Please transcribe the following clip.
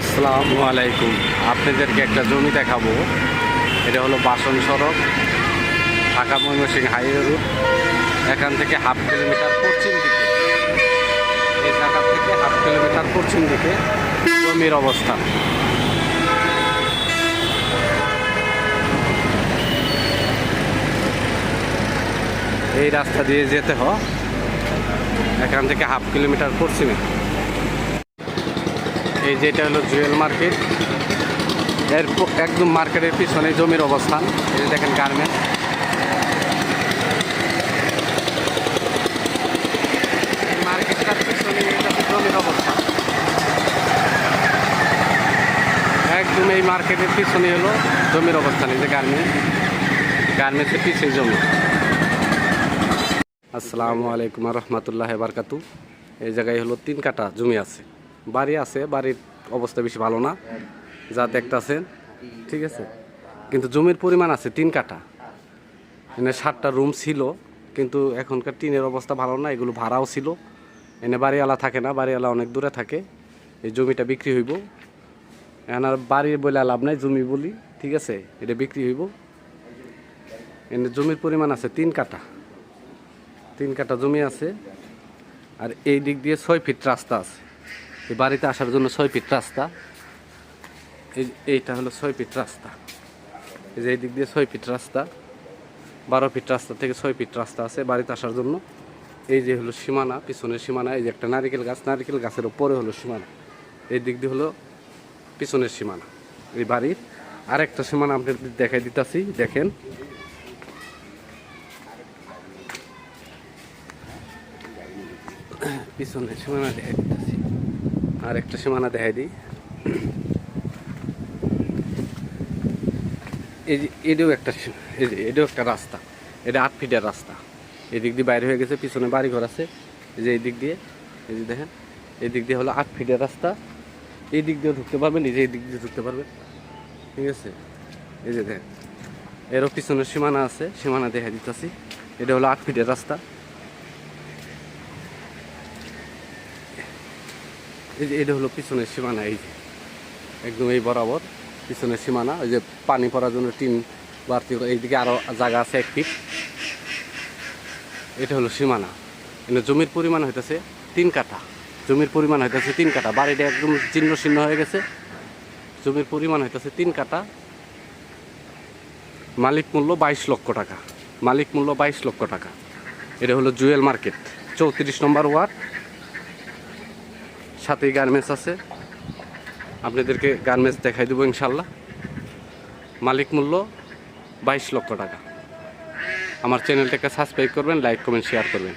আসসালামু আলাইকুম। আপনাদেরকে একটা জমি দেখাবো। এটা হলো বাসন সড়ক, ঢাকা ময়মনসিংহ হাইওয়ে রুট এখান থেকে হাফ কিলোমিটার পশ্চিম দিকে। এই জায়গা থেকে হাফ কিলোমিটার পশ্চিম দিকে জমির অবস্থান এই রাস্তা দিয়ে যেতে হয়। এখান থেকে হাফ কিলোমিটার পশ্চিমে। এই যে এটা হলো জুয়েল মার্কেট। এর একদম মার্কেটের পিছনে জমির অবস্থান। এই যে দেখেন গার্মেন্ট মার্কেটটার পিছনে জমির অবস্থান। একদম এই মার্কেটের পিছনে হলো জমির অবস্থান, এই যে গার্মেন্ট গার্মেন্টসের পিছিয়ে জমি। আসসালামু আলাইকুম রহমতুল্লাহ বারকাতু এই জায়গায় হলো তিন কাটা জমি আছে। বাড়ি আছে, বাড়ির অবস্থা বেশি ভালো না, যা দেখতেছেন, ঠিক আছে? কিন্তু জমির পরিমাণ আছে তিন কাটা এনে সাতটা রুম ছিল, কিন্তু এখনকার টিনের অবস্থা ভালো না, এগুলো ভাড়াও ছিল। এনে বাড়িওয়ালা থাকে না, বাড়িওয়ালা অনেক দূরে থাকে, এই জমিটা বিক্রি হইব। এনার আর বাড়ি বলে লাভ নাই, জমি বলি, ঠিক আছে? এটা বিক্রি হইব। এনে জমির পরিমাণ আছে তিন কাটা তিন কাটা জমি আছে, আর এই দিক দিয়ে ছয় ফিট রাস্তা আছে। এই বাড়িতে আসার জন্য ছয় ফিট রাস্তা। এই, এইটা হলো ছয় ফিট রাস্তা। এই যে এই দিক দিয়ে ছয় ফিট রাস্তা, বারো ফিট রাস্তা থেকে ছয় ফিট রাস্তা আছে বাড়িতে আসার জন্য। এই যে হলো সীমানা, পিছনের সীমানা, এই যে একটা নারিকেল গাছ, নারিকেল গাছের ওপরে হলো সীমানা। এই দিক দিয়ে হলো পিছনের সীমানা, এই বাড়ির। আরেকটা সীমানা আপনাদের দেখাই দিতেছি, দেখেন। পিছনের সীমানা দেখাই দিতেছি। আর একটা সীমানা দেখাই দিই। এটাও একটা এটাও একটা রাস্তা। এটা আট ফিটের রাস্তা। এদিক দিয়ে বাইরে হয়ে গেছে, পিছনে বাড়িঘর আছে। এই যে এই দিক দিয়ে, এই যে দেখেন এই দিক দিয়ে হলো আট ফিটের রাস্তা। এই দিক দিয়েও ঢুকতে পারবেন এই যে এই দিক দিয়ে ঢুকতে পারবেন ঠিক আছে? এই যে দেখেন, এরও পিছনের সীমানা আছে, সীমানা দেখা দিতেছি। এটা হলো আট ফিটের রাস্তা। এই যে, এটা হলো পিছনের সীমানা, এই যে, একদম এই বরাবর পিছনের সীমানা, ওই যে পানি পড়ার জন্য টিন বাড়তি এইদিকে আরও জায়গা আছে এক ফিট। এটা হলো সীমানা। জমির পরিমাণ হইতেছে তিন কাঠা। জমির পরিমাণ হইতেছে তিন কাঠা। বাড়িটা একদম চিহ্ন চিহ্ন হয়ে গেছে। জমির পরিমাণ হইতেছে তিন কাঠা। মালিক মূল্য বাইশ লক্ষ টাকা। মালিক মূল্য বাইশ লক্ষ টাকা। এটা হলো জুয়েল মার্কেট, চৌত্রিশ নম্বর ওয়ার্ড। সাথেই গার্মেন্টস আছে। আপনাদেরকে গার্মেন্টস দেখাই দেবো ইনশাল্লাহ। মালিক মূল্য বাইশ লক্ষ টাকা। আমার চ্যানেলটাকে সাবস্ক্রাইব করবেন লাইক কমেন্ট শেয়ার করবেন।